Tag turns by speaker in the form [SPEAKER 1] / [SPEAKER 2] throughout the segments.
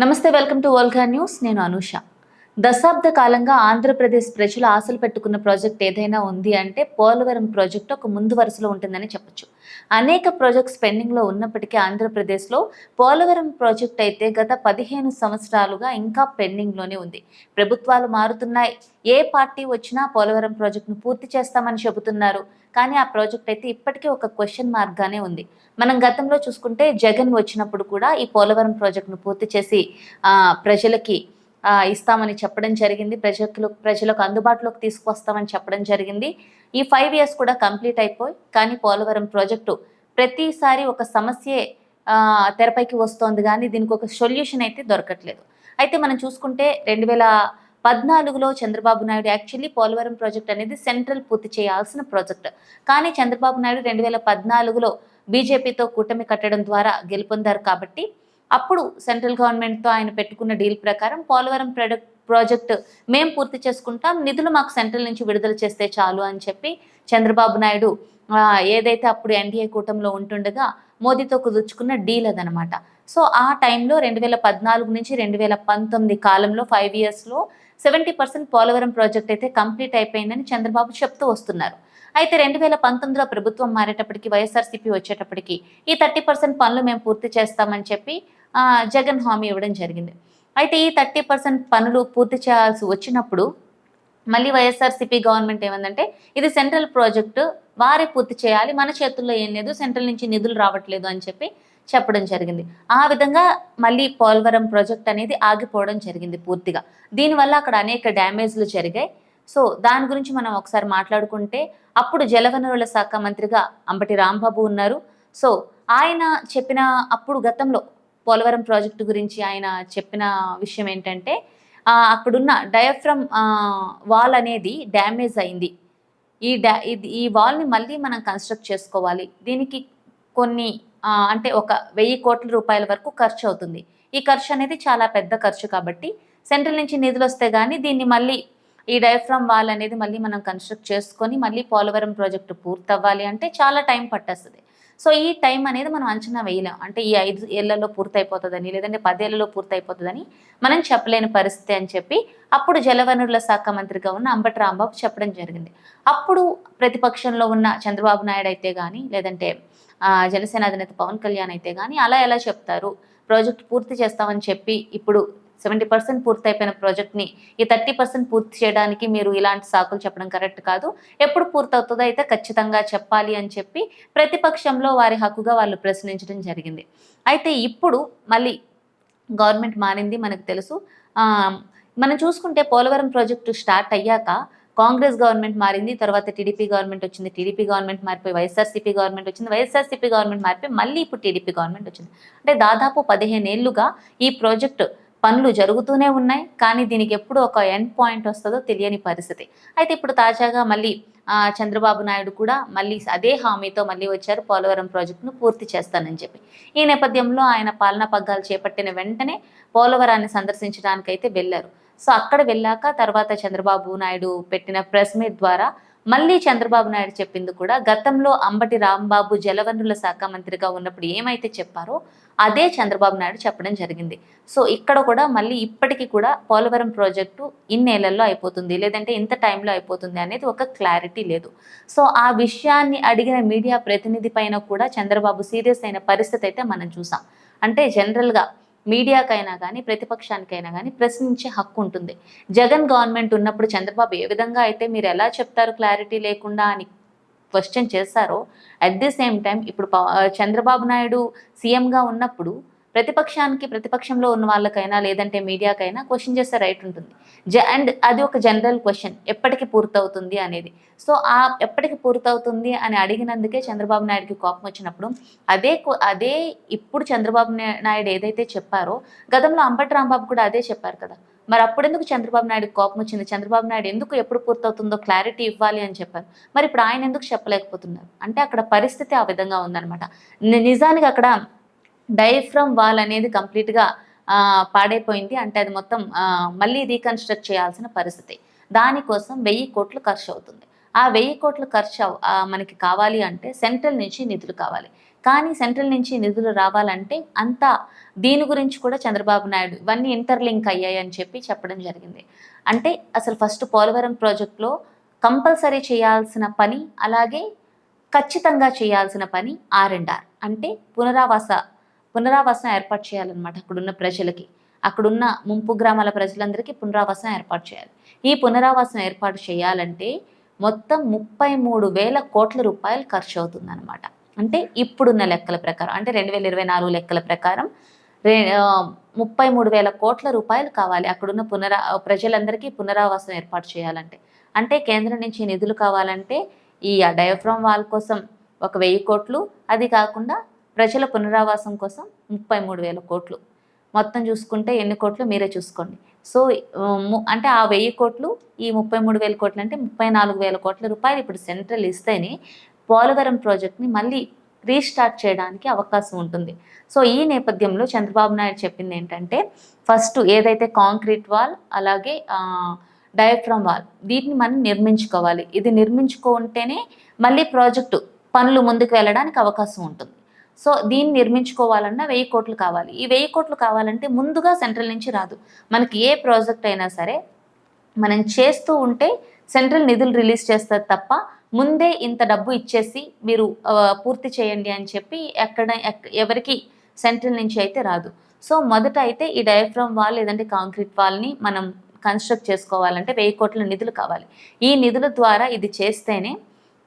[SPEAKER 1] నమస్తే welcome to వల్గా news. నేను అనూష. దశాబ్ద కాలంగా ఆంధ్రప్రదేశ్ ప్రజలు ఆశలు పెట్టుకున్న ప్రాజెక్ట్ ఏదైనా ఉంది అంటే పోలవరం ప్రాజెక్ట్ ఒక ముందు వరుసలో ఉంటుందని చెప్పొచ్చు. అనేక ప్రాజెక్ట్స్ పెండింగ్లో ఉన్నప్పటికీ ఆంధ్రప్రదేశ్లో పోలవరం ప్రాజెక్ట్ అయితే గత పదిహేను సంవత్సరాలుగా ఇంకా పెండింగ్లోనే ఉంది. ప్రభుత్వాలు మారుతున్నాయి. ఏ పార్టీ వచ్చినా పోలవరం ప్రాజెక్టును పూర్తి చేస్తామని చెబుతున్నారు. కానీ ఆ ప్రాజెక్ట్ అయితే ఇప్పటికీ ఒక క్వశ్చన్ మార్క్గానే ఉంది. మనం గతంలో చూసుకుంటే జగన్ వచ్చినప్పుడు కూడా ఈ పోలవరం ప్రాజెక్టును పూర్తి చేసి ప్రజలకి ఇస్తామని చెప్పడం జరిగింది. ప్రజలకు ప్రజలకు అందుబాటులోకి తీసుకొస్తామని చెప్పడం జరిగింది. ఈ ఫైవ్ ఇయర్స్ కూడా కంప్లీట్ అయిపోయి కానీ పోలవరం ప్రాజెక్టు ప్రతిసారి ఒక సమస్యే తెరపైకి వస్తోంది కానీ దీనికి ఒక సొల్యూషన్ అయితే దొరకట్లేదు. అయితే మనం చూసుకుంటే రెండు వేల పద్నాలుగులో చంద్రబాబు నాయుడు యాక్చువల్లీ పోలవరం ప్రాజెక్ట్ అనేది సెంట్రల్ పూర్తి చేయాల్సిన ప్రాజెక్ట్. కానీ చంద్రబాబు నాయుడు రెండు వేల పద్నాలుగులో బీజేపీతో కూటమి కట్టడం ద్వారా గెలుపొందారు కాబట్టి అప్పుడు సెంట్రల్ గవర్నమెంట్తో ఆయన పెట్టుకున్న డీల్ ప్రకారం పోలవరం ప్రొడక్ట్ ప్రాజెక్ట్ మేము పూర్తి చేసుకుంటాం నిధులు మాకు సెంట్రల్ నుంచి విడుదల చేస్తే చాలు అని చెప్పి చంద్రబాబు నాయుడు ఏదైతే అప్పుడు ఎన్డీఏ కూటమిలో ఉంటుండగా మోదీతో కుదుర్చుకున్న డీల్ అదనమాట. సో ఆ టైంలో రెండు వేల పద్నాలుగు నుంచి రెండు వేల పంతొమ్మిది కాలంలో ఫైవ్ ఇయర్స్లో సెవెంటీ పర్సెంట్ పోలవరం ప్రాజెక్ట్ అయితే కంప్లీట్ అయిపోయిందని చంద్రబాబు చెప్తూ వస్తున్నారు. అయితే రెండు వేల పంతొమ్మిదిలో ప్రభుత్వం మారేటప్పటికి వైఎస్ఆర్సీపీ వచ్చేటప్పటికి ఈ థర్టీ పర్సెంట్ పనులు మేము పూర్తి చేస్తామని చెప్పి జగన్ హామీ ఇవ్వడం జరిగింది. అయితే ఈ థర్టీ పర్సెంట్ పనులు పూర్తి చేయాల్సి వచ్చినప్పుడు మళ్ళీ వైఎస్ఆర్సీపీ గవర్నమెంట్ ఏమందంటే ఇది సెంట్రల్ ప్రాజెక్టు వారే పూర్తి చేయాలి మన చేతుల్లో ఏం లేదు సెంట్రల్ నుంచి నిధులు రావట్లేదు అని చెప్పి చెప్పడం జరిగింది. ఆ విధంగా మళ్ళీ పోలవరం ప్రాజెక్ట్ అనేది ఆగిపోవడం జరిగింది పూర్తిగా. దీనివల్ల అక్కడ అనేక డ్యామేజ్లు జరిగాయి. సో దాని గురించి మనం ఒకసారి మాట్లాడుకుంటే అప్పుడు జలవనరుల శాఖ మంత్రిగా అంబటి రాంబాబు ఉన్నారు. సో ఆయన చెప్పిన అప్పుడు గతంలో పోలవరం ప్రాజెక్టు గురించి ఆయన చెప్పిన విషయం ఏంటంటే అక్కడున్న డయాఫ్రమ్ వాల్ అనేది డ్యామేజ్ అయింది. ఈ డా ఈ వాల్ని మళ్ళీ మనం కన్స్ట్రక్ట్ చేసుకోవాలి. దీనికి కొన్ని అంటే ఒక వెయ్యి కోట్ల రూపాయల వరకు ఖర్చు అవుతుంది. ఈ ఖర్చు అనేది చాలా పెద్ద ఖర్చు కాబట్టి సెంట్రల్ నుంచి నిధులు వస్తే కానీ దీన్ని మళ్ళీ ఈ డయాఫ్రమ్ వాల్ అనేది మళ్ళీ మనం కన్స్ట్రక్ట్ చేసుకొని మళ్ళీ పోలవరం ప్రాజెక్టు పూర్తవ్వాలి అంటే చాలా టైం పట్టేస్తుంది. సో ఈ టైం అనేది మనం అంచనా వేయలేం. అంటే ఈ ఐదు ఏళ్ళలో పూర్తయిపోతుందని లేదంటే పదేళ్ళలో పూర్తయిపోతుందని మనం చెప్పలేని పరిస్థితి అని చెప్పి అప్పుడు జలవనరుల శాఖ మంత్రిగా ఉన్న అంబటి రాంబాబు చెప్పడం జరిగింది. అప్పుడు ప్రతిపక్షంలో ఉన్న చంద్రబాబు నాయుడు అయితే కానీ లేదంటే జనసేన అధినేత పవన్ కళ్యాణ్ అయితే కానీ అలా ఎలా చెప్తారు? ప్రాజెక్ట్ పూర్తి చేస్తామని చెప్పి ఇప్పుడు సెవెంటీ పర్సెంట్ పూర్తి అయిపోయిన ప్రాజెక్ట్ని ఈ థర్టీ పర్సెంట్ పూర్తి చేయడానికి మీరు ఇలాంటి సాకులు చెప్పడం కరెక్ట్ కాదు. ఎప్పుడు పూర్తవుతుందో అయితే ఖచ్చితంగా చెప్పాలి అని చెప్పి ప్రతిపక్షంలో వారి హక్కుగా వాళ్ళు ప్రశ్నించడం జరిగింది. అయితే ఇప్పుడు మళ్ళీ గవర్నమెంట్ మారింది మనకు తెలుసు. మనం చూసుకుంటే పోలవరం ప్రాజెక్టు స్టార్ట్ అయ్యాక కాంగ్రెస్ గవర్నమెంట్ మారింది తర్వాత టీడీపీ గవర్నమెంట్ వచ్చింది టీడీపీ గవర్నమెంట్ మారిపోయి వైఎస్ఆర్సీపీ గవర్నమెంట్ వచ్చింది వైఎస్ఆర్సీపీ గవర్నమెంట్ మారిపోయి మళ్ళీ ఇప్పుడు టీడీపీ గవర్నమెంట్ వచ్చింది. అంటే దాదాపు పదిహేను ఏళ్ళుగా ఈ ప్రాజెక్టు పనులు జరుగుతూనే ఉన్నాయి కానీ దీనికి ఎప్పుడు ఒక ఎండ్ పాయింట్ వస్తుందో తెలియని పరిస్థితి. అయితే ఇప్పుడు తాజాగా మళ్ళీ చంద్రబాబు నాయుడు కూడా మళ్ళీ అదే హామీతో మళ్ళీ వచ్చారు పోలవరం ప్రాజెక్టును పూర్తి చేస్తానని చెప్పి. ఈ నేపథ్యంలో ఆయన పాలనా పగ్గాలు చేపట్టిన వెంటనే పోలవరాన్ని సందర్శించడానికైతే వెళ్ళారు. సో అక్కడ వెళ్ళాక తర్వాత చంద్రబాబు నాయుడు పెట్టిన ప్రెస్ మీట్ ద్వారా మళ్ళీ చంద్రబాబు నాయుడు చెప్పింది కూడా గతంలో అంబటి రాంబాబు జలవనరుల శాఖ మంత్రిగా ఉన్నప్పుడు ఏమైతే చెప్పారో అదే చంద్రబాబు నాయుడు చెప్పడం జరిగింది. సో ఇక్కడ కూడా మళ్ళీ ఇప్పటికీ కూడా పోలవరం ప్రాజెక్టు ఇన్నేళ్ళలో అయిపోతుంది. లేదంటే ఇంత టైంలో అయిపోతుంది అనేది ఒక క్లారిటీ లేదు. సో ఆ విషయాన్ని అడిగిన మీడియా ప్రతినిధి పైన కూడా చంద్రబాబు సీరియస్ అయిన పరిస్థితి అయితే మనం చూసాం. అంటే జనరల్గా మీడియాకైనా కానీ ప్రతిపక్షానికైనా కానీ ప్రశ్నించే హక్కు ఉంటుంది. జగన్ గవర్నమెంట్ ఉన్నప్పుడు చంద్రబాబు ఏ విధంగా అయితే మీరు ఎలా చెప్తారు క్లారిటీ లేకుండా అని క్వశ్చన్ చేశారో అట్ ది సేమ్ టైం ఇప్పుడు చంద్రబాబు నాయుడు సీఎంగా ఉన్నప్పుడు ప్రతిపక్షానికి ప్రతిపక్షంలో ఉన్న వాళ్ళకైనా లేదంటే మీడియాకైనా క్వశ్చన్ చేసే రైట్ ఉంటుంది. జ అండ్ అది ఒక జనరల్ క్వశ్చన్ ఎప్పటికి పూర్తవుతుంది అనేది. సో ఆ ఎప్పటికి పూర్తవుతుంది అని అడిగినందుకే చంద్రబాబు నాయుడుకి కోపం వచ్చినప్పుడు అదే అదే ఇప్పుడు చంద్రబాబు నాయుడు ఏదైతే చెప్పారో గతంలో అంబటి రాంబాబు కూడా అదే చెప్పారు కదా. మరి అప్పుడెందుకు చంద్రబాబు నాయుడు కోపం వచ్చింది? చంద్రబాబు నాయుడు ఎందుకు ఎప్పుడు పూర్తవుతుందో క్లారిటీ ఇవ్వాలి అని చెప్పారు. మరి ఇప్పుడు ఆయన ఎందుకు చెప్పలేకపోతున్నారు? అంటే అక్కడ పరిస్థితి ఆ విధంగా ఉందన్నమాట. నిజానికి అక్కడ డైఫ్రమ్ వాల్ అనేది కంప్లీట్గా పాడైపోయింది. అంటే అది మొత్తం మళ్ళీ రీకన్స్ట్రక్ట్ చేయాల్సిన పరిస్థితి. దానికోసం వెయ్యి కోట్లు ఖర్చు అవుతుంది. ఆ వెయ్యి కోట్లు ఖర్చు మనకి కావాలి అంటే సెంట్రల్ నుంచి నిధులు కావాలి. కానీ సెంట్రల్ నుంచి నిధులు రావాలంటే అంతా దీని గురించి కూడా చంద్రబాబు నాయుడు ఇవన్నీ ఇంటర్లింక్ అయ్యాయి అని చెప్పి చెప్పడం జరిగింది. అంటే అసలు ఫస్ట్ పోలవరం ప్రాజెక్ట్లో కంపల్సరీ చేయాల్సిన పని అలాగే ఖచ్చితంగా చేయాల్సిన పని ఆర్ అండ్ ఆర్. అంటే పునరావాస పునరావాసం ఏర్పాటు చేయాలన్నమాట అక్కడున్న ప్రజలకి. అక్కడున్న ముంపు గ్రామాల ప్రజలందరికీ పునరావాసం ఏర్పాటు చేయాలి. ఈ పునరావాసం ఏర్పాటు చేయాలంటే మొత్తం ముప్పై మూడు వేల కోట్ల రూపాయలు ఖర్చు అవుతుందన్నమాట. అంటే ఇప్పుడున్న లెక్కల ప్రకారం అంటే రెండు వేల ఇరవై నాలుగు లెక్కల ప్రకారం రే ముప్పై మూడు వేల కోట్ల రూపాయలు కావాలి అక్కడున్న పునరా ప్రజలందరికీ పునరావాసం ఏర్పాటు చేయాలంటే. అంటే కేంద్రం నుంచి నిధులు కావాలంటే ఈ డయాఫ్రామ్ వాల్ కోసం ఒక వెయ్యి కోట్లు అది కాకుండా ప్రజల పునరావాసం కోసం ముప్పై మూడు వేల కోట్లు. మొత్తం చూసుకుంటే ఎన్ని కోట్లు మీరే చూసుకోండి. సో అంటే ఆ వెయ్యి కోట్లు ఈ ముప్పై మూడు వేల కోట్లు అంటే ముప్పై నాలుగు వేల కోట్ల రూపాయలు ఇప్పుడు సెంట్రల్ ఇస్తేనే పోలవరం ప్రాజెక్ట్ని మళ్ళీ రీస్టార్ట్ చేయడానికి అవకాశం ఉంటుంది. సో ఈ నేపథ్యంలో చంద్రబాబు నాయుడు చెప్పింది ఏంటంటే ఫస్ట్ ఏదైతే కాంక్రీట్ వాల్ అలాగే డయాఫ్రమ్ వాల్ వీటిని మనం నిర్మించుకోవాలి. ఇది నిర్మించుకుంటేనే మళ్ళీ ప్రాజెక్టు పనులు ముందుకు వెళ్ళడానికి అవకాశం ఉంటుంది. సో దీన్ని నిర్మించుకోవాలన్నా వెయ్యి కోట్లు కావాలి. ఈ వెయ్యి కోట్లు కావాలంటే ముందుగా సెంట్రల్ నుంచి రాదు. మనకి ఏ ప్రాజెక్ట్ అయినా సరే మనం చేస్తూ ఉంటే సెంట్రల్ నిధులు రిలీజ్ చేస్తారు తప్ప ముందే ఇంత డబ్బు ఇచ్చేసి మీరు పూర్తి చేయండి అని చెప్పి ఎక్కడ ఎవరికి సెంట్రల్ నుంచి అయితే రాదు. సో మొదట అయితే ఈ డయాఫ్రామ్ వాల్ లేదంటే కాంక్రీట్ వాల్ని మనం కన్స్ట్రక్ట్ చేసుకోవాలంటే వెయ్యి కోట్ల నిధులు కావాలి. ఈ నిధుల ద్వారా ఇది చేస్తేనే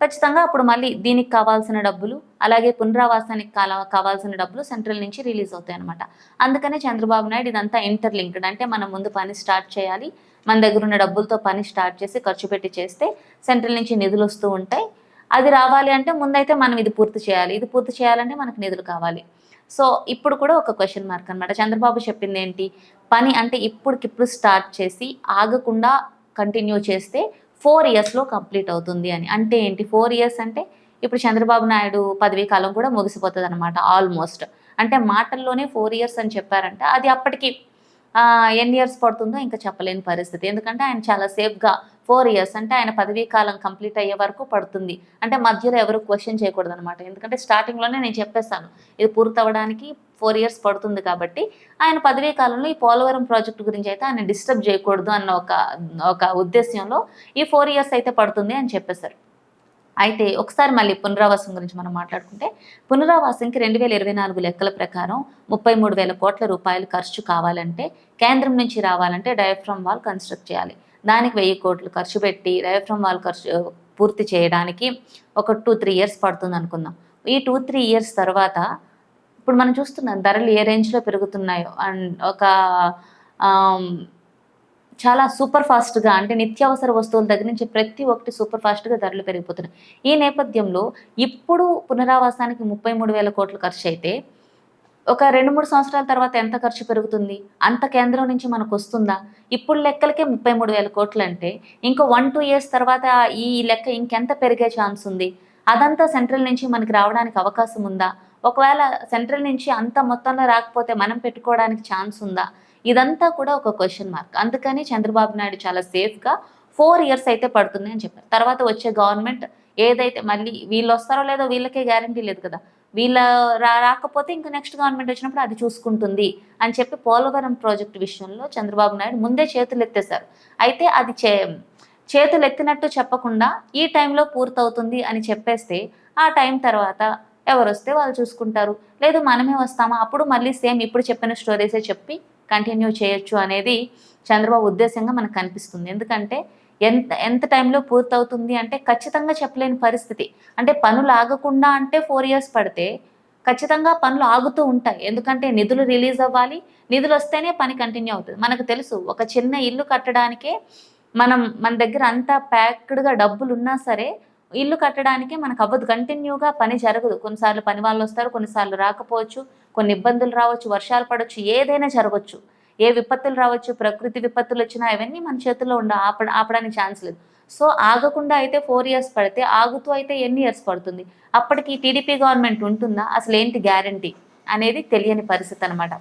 [SPEAKER 1] ఖచ్చితంగా అప్పుడు మళ్ళీ దీనికి కావాల్సిన డబ్బులు అలాగే పునరావాసానికి కాల కావాల్సిన డబ్బులు సెంట్రల్ నుంచి రిలీజ్ అవుతాయి అనమాట అందుకనే చంద్రబాబు నాయుడు ఇదంతా ఇంటర్లింక్డ్. అంటే మనం ముందు పని స్టార్ట్ చేయాలి. మన దగ్గర ఉన్న డబ్బులతో పని స్టార్ట్ చేసి ఖర్చు పెట్టి చేస్తే సెంట్రల్ నుంచి నిధులు వస్తూ ఉంటాయి. అది రావాలి అంటే ముందైతే మనం ఇది పూర్తి చేయాలి. ఇది పూర్తి చేయాలంటే మనకు నిధులు కావాలి. సో ఇప్పుడు కూడా ఒక క్వశ్చన్ మార్క్ అనమాట చంద్రబాబు చెప్పింది ఏంటి పని అంటే ఇప్పటికిప్పుడు స్టార్ట్ చేసి ఆగకుండా కంటిన్యూ చేస్తే ఫోర్ ఇయర్స్లో కంప్లీట్ అవుతుంది అని. అంటే ఏంటి? ఫోర్ ఇయర్స్ అంటే ఇప్పుడు చంద్రబాబు నాయుడు పదవీ కాలం కూడా ముగిసిపోతుంది అనమాట ఆల్మోస్ట్. అంటే మాటల్లోనే ఫోర్ ఇయర్స్ అని చెప్పారంటే. అది అప్పటికి ఎన్ని ఇయర్స్ పడుతుందో ఇంకా చెప్పలేని పరిస్థితి. ఎందుకంటే ఆయన చాలా సేఫ్గా ఫోర్ ఇయర్స్ అంటే ఆయన పదవీ కాలం కంప్లీట్ అయ్యే వరకు పడుతుంది. అంటే మధ్యలో ఎవరు క్వశ్చన్ చేయకూడదు అనమాట ఎందుకంటే స్టార్టింగ్లోనే నేను చెప్పేస్తాను ఇది పూర్తవడానికి ఫోర్ ఇయర్స్ పడుతుంది కాబట్టి ఆయన పదవీ కాలంలో ఈ పోలవరం ప్రాజెక్టు గురించి అయితే ఆయన డిస్టర్బ్ చేయకూడదు అన్న ఒక ఒక ఉద్దేశంలో ఈ ఫోర్ ఇయర్స్ అయితే పడుతుంది అని చెప్పేశారు. అయితే ఒకసారి మళ్ళీ పునరావాసం గురించి మనం మాట్లాడుకుంటే పునరావాసంకి రెండు వేల ఇరవై నాలుగు లెక్కల ప్రకారం ముప్పై మూడు వేల కోట్ల రూపాయలు ఖర్చు కావాలంటే కేంద్రం నుంచి రావాలంటే డయాఫ్రమ్ వాల్ కన్స్ట్రక్ట్ చేయాలి. దానికి వెయ్యి కోట్లు ఖర్చు పెట్టి డయాఫ్రమ్ వాల్ ఖర్చు పూర్తి చేయడానికి ఒక టూ త్రీ ఇయర్స్ పడుతుంది అనుకుందాం. ఈ టూ త్రీ ఇయర్స్ తర్వాత ఇప్పుడు మనం చూస్తున్నాం ధరలు ఏ రేంజ్లో పెరుగుతున్నాయో అండ్ ఒక చాలా సూపర్ ఫాస్ట్గా అంటే నిత్యావసర వస్తువుల దగ్గర నుంచి ప్రతి ఒక్కటి సూపర్ ఫాస్ట్గా ధరలు పెరిగిపోతున్నాయి. ఈ నేపథ్యంలో ఇప్పుడు పునరావాసానికి ముప్పై మూడు వేల కోట్లు ఖర్చు అయితే ఒక రెండు మూడు సంవత్సరాల తర్వాత ఎంత ఖర్చు పెరుగుతుంది? అంత కేంద్రం నుంచి మనకు వస్తుందా? ఇప్పుడు లెక్కలకే ముప్పై మూడు వేల కోట్లు అంటే ఇంకో వన్ టూ ఇయర్స్ తర్వాత ఈ లెక్క ఇంకెంత పెరిగే ఛాన్స్ ఉంది? అదంతా సెంట్రల్ నుంచి మనకి రావడానికి అవకాశం ఉందా? ఒకవేళ సెంట్రల్ నుంచి అంత మొత్తంలో రాకపోతే మనం పెట్టుకోవడానికి ఛాన్స్ ఉందా? ఇదంతా కూడా ఒక క్వశ్చన్ మార్క్ అందుకని చంద్రబాబు నాయుడు చాలా సేఫ్గా ఫోర్ ఇయర్స్ అయితే పడుతుంది అని చెప్పారు. తర్వాత వచ్చే గవర్నమెంట్ ఏదైతే మళ్ళీ వీళ్ళు వస్తారో లేదో వీళ్ళకే గ్యారంటీ లేదు కదా. వీళ్ళ రా రాకపోతే ఇంకా నెక్స్ట్ గవర్నమెంట్ వచ్చినప్పుడు అది చూసుకుంటుంది అని చెప్పి పోలవరం ప్రాజెక్టు విషయంలో చంద్రబాబు నాయుడు ముందే చేతులు ఎత్తేశారు. అయితే అది చే చేతులు ఎత్తినట్టు చెప్పకుండా ఈ టైంలో పూర్తవుతుంది అని చెప్పేస్తే ఆ టైం తర్వాత ఎవరు వస్తే వాళ్ళు చూసుకుంటారు. లేదు మనమే వస్తామా? అప్పుడు మళ్ళీ సేమ్ ఇప్పుడు చెప్పిన స్టోరీసే చెప్పి కంటిన్యూ చేయొచ్చు అనేది చంద్రబాబు ఉద్దేశంగా మనకు కనిపిస్తుంది. ఎందుకంటే ఎంత ఎంత టైంలో పూర్తవుతుంది అంటే ఖచ్చితంగా చెప్పలేని పరిస్థితి. అంటే పనులు ఆగకుండా అంటే ఫోర్ ఇయర్స్ పడితే ఖచ్చితంగా పనులు ఆగుతూ ఉంటాయి. ఎందుకంటే నిధులు రిలీజ్ అవ్వాలి. నిధులు వస్తేనే పని కంటిన్యూ అవుతుంది. మనకు తెలుసు ఒక చిన్న ఇల్లు కట్టడానికే మనం మన దగ్గర అంతా ప్యాక్డ్గా డబ్బులు ఉన్నా సరే ఇల్లు కట్టడానికి మనకు అవ్వదు కంటిన్యూగా పని జరగదు. కొన్నిసార్లు పని వాళ్ళు వస్తారు కొన్నిసార్లు రాకపోవచ్చు. కొన్ని ఇబ్బందులు రావచ్చు వర్షాలు పడవచ్చు ఏదైనా జరగవచ్చు ఏ విపత్తులు రావచ్చు ప్రకృతి విపత్తులు వచ్చినా ఇవన్నీ మన చేతుల్లో ఉండ ఆప ఆపడానికి ఛాన్స్ లేదు. సో ఆగకుండా అయితే ఫోర్ ఇయర్స్ పడితే ఆగుతూ అయితే ఎన్ని ఇయర్స్ పడుతుంది? అప్పటికి టీడీపీ గవర్నమెంట్ ఉంటుందా? అసలు ఏంటి గ్యారంటీ? అనేది తెలియని పరిస్థితి అనమాట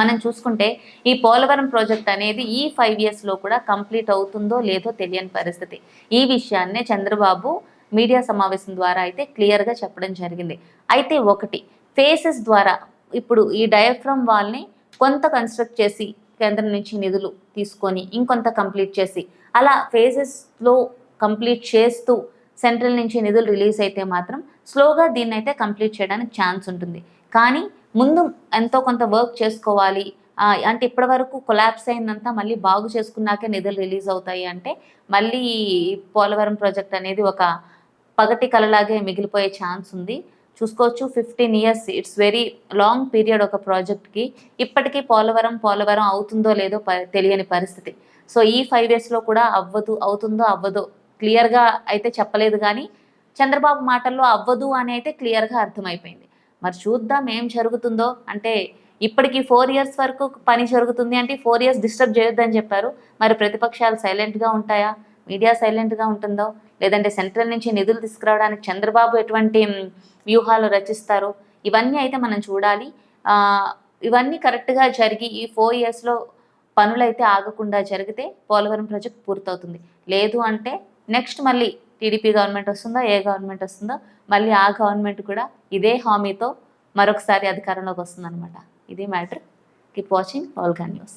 [SPEAKER 1] మనం చూసుకుంటే ఈ పోలవరం ప్రాజెక్ట్ అనేది ఈ ఫైవ్ ఇయర్స్లో కూడా కంప్లీట్ అవుతుందో లేదో తెలియని పరిస్థితి. ఈ విషయాన్నే చంద్రబాబు మీడియా సమావేశం ద్వారా అయితే క్లియర్గా చెప్పడం జరిగింది. అయితే ఒకటి ఫేసెస్ ద్వారా ఇప్పుడు ఈ డయాఫ్రమ్ వాల్ని కొంత కన్స్ట్రక్ట్ చేసి కేంద్రం నుంచి నిధులు తీసుకొని ఇంకొంత కంప్లీట్ చేసి అలా ఫేజెస్లో కంప్లీట్ చేస్తూ సెంట్రల్ నుంచి నిధులు రిలీజ్ అయితే మాత్రం స్లోగా దీన్ని అయితే కంప్లీట్ చేయడానికి ఛాన్స్ ఉంటుంది. కానీ ముందు ఎంతో కొంత వర్క్ చేసుకోవాలి. అంటే ఇప్పటి వరకు కొలాప్స్ అయిందంతా మళ్ళీ బాగు చేసుకున్నాకే నిధులు రిలీజ్ అవుతాయి అంటే మళ్ళీ పోలవరం ప్రాజెక్ట్ అనేది ఒక పగటి కలలాగే మిగిలిపోయే ఛాన్స్ ఉంది. చూసుకోవచ్చు fifteen years it's very long period ఒక ప్రాజెక్ట్కి ఇప్పటికీ పోలవరం పోలవరం అవుతుందో లేదో ప- తెలియని పరిస్థితి. సో ఈ ఫైవ్ ఇయర్స్లో కూడా అవ్వదు అవుతుందో అవ్వదో క్లియర్గా అయితే చెప్పలేదు కానీ చంద్రబాబు మాటల్లో అవ్వదు అని అయితే క్లియర్గా అర్థమైపోయింది. మరి చూద్దాం ఏం జరుగుతుందో. అంటే ఇప్పటికి ఫోర్ ఇయర్స్ వరకు పని జరుగుతుంది అంటే ఫోర్ ఇయర్స్ డిస్టర్బ్ చేయొద్దని చెప్పారు. మరి ప్రతిపక్షాలు సైలెంట్గా ఉంటాయా? మీడియా సైలెంట్గా ఉంటుందో? లేదంటే సెంట్రల్ నుంచి నిధులు తీసుకురావడానికి చంద్రబాబు ఎటువంటి వ్యూహాలు రచిస్తారు? ఇవన్నీ అయితే మనం చూడాలి. ఇవన్నీ కరెక్ట్గా జరిగి ఈ ఫోర్ ఇయర్స్లో పనులైతే ఆగకుండా జరిగితే పోలవరం ప్రాజెక్ట్ పూర్తవుతుంది. లేదు అంటే నెక్స్ట్ మళ్ళీ టీడీపీ గవర్నమెంట్ వస్తుందో ఏ గవర్నమెంట్ వస్తుందో? మళ్ళీ ఆ గవర్నమెంట్ కూడా ఇదే హామీతో మరొకసారి అధికారంలోకి వస్తుందన్నమాట. ఇది matter. Keep watching Alga news